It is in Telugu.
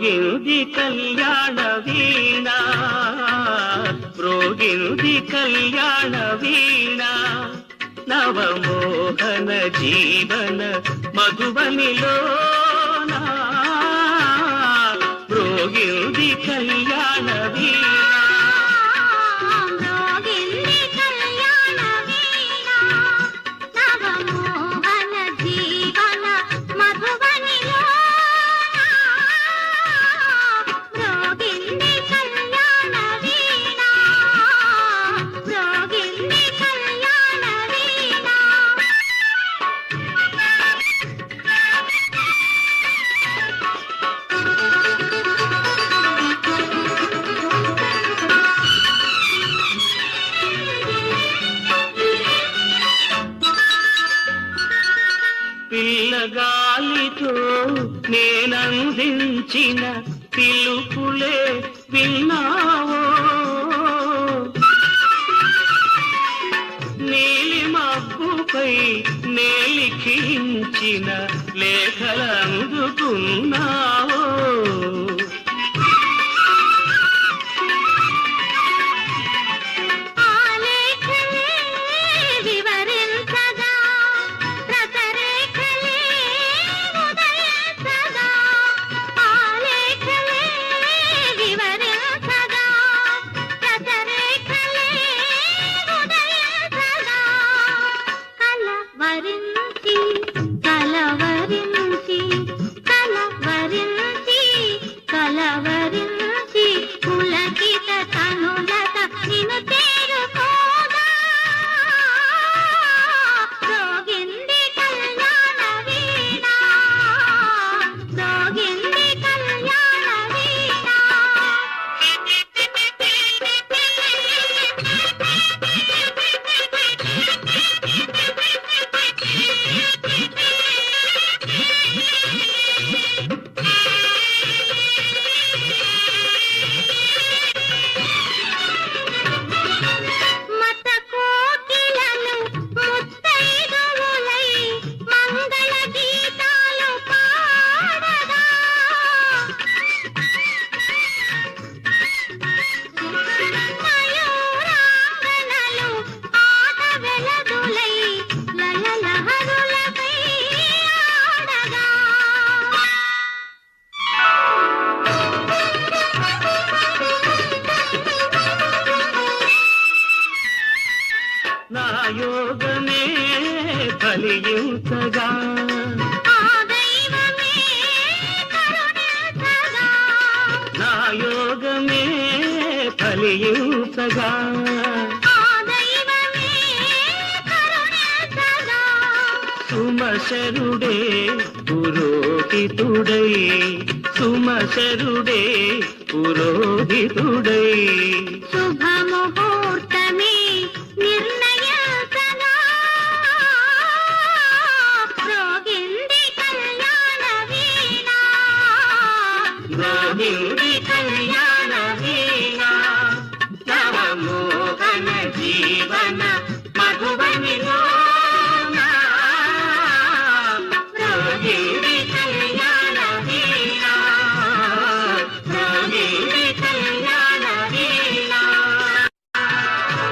మ్రోగింది కళ్యాణ వీణ. మ్రోగింది కళ్యాణ వీణ. నవమోహన జీవన మధుబనిలో మ్రోగింది కళ్యాణ వీణ. పిల్లగాలితో నేనందించిన పిలుపులే విన్నావో? నీలి మబ్బుపై నేలిఖించిన లేఖలందుకున్నా యోగమే ఫలించగా నా యోగమే ఫలించగా సుమశరుడే పురోహితుడై సుమశరుడే పురోహితుడై. శుభముహూర్తమే రోహిణి కళ్యాణ వీణ నవమోహన జీవన మధుబనిలో